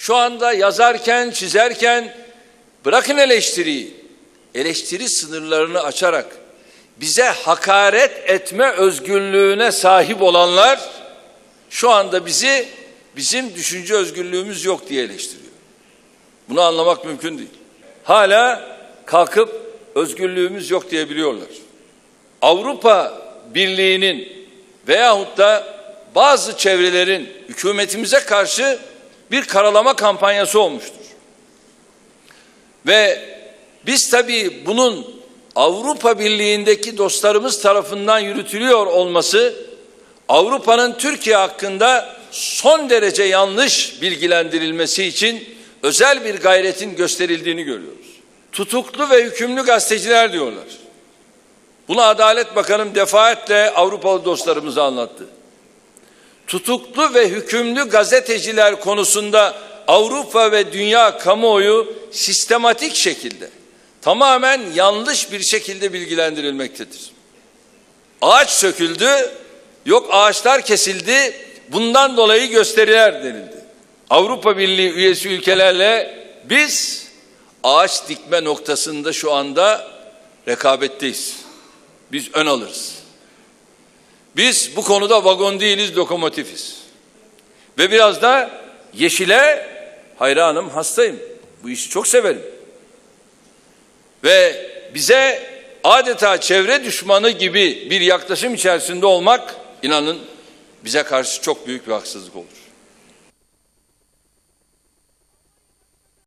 Şu anda yazarken, çizerken bırakın eleştiriyi. Eleştiri sınırlarını açarak bize hakaret etme özgürlüğüne sahip olanlar şu anda bizi bizim düşünce özgürlüğümüz yok diye eleştiriyor. Bunu anlamak mümkün değil. Hala kalkıp özgürlüğümüz yok diyebiliyorlar. Avrupa Birliği'nin veyahut da bazı çevrelerin hükümetimize karşı bir karalama kampanyası olmuştur. Ve biz tabii bunun Avrupa Birliği'ndeki dostlarımız tarafından yürütülüyor olması Avrupa'nın Türkiye hakkında son derece yanlış bilgilendirilmesi için özel bir gayretin gösterildiğini görüyoruz. Tutuklu ve hükümlü gazeteciler diyorlar. Bunu Adalet Bakanım defaatle Avrupalı dostlarımıza anlattı. Tutuklu ve hükümlü gazeteciler konusunda Avrupa ve dünya kamuoyu sistematik şekilde tamamen yanlış bir şekilde bilgilendirilmektedir. Ağaç söküldü, yok ağaçlar kesildi, bundan dolayı gösteriler denildi. Avrupa Birliği üyesi ülkelerle biz ağaç dikme noktasında şu anda rekabetteyiz. Biz ön alırız. Biz bu konuda vagon değiliz, lokomotifiz. Ve biraz da yeşile hayranım, hastayım. Bu işi çok severim. Ve bize adeta çevre düşmanı gibi bir yaklaşım içerisinde olmak inanın bize karşı çok büyük bir haksızlık olur.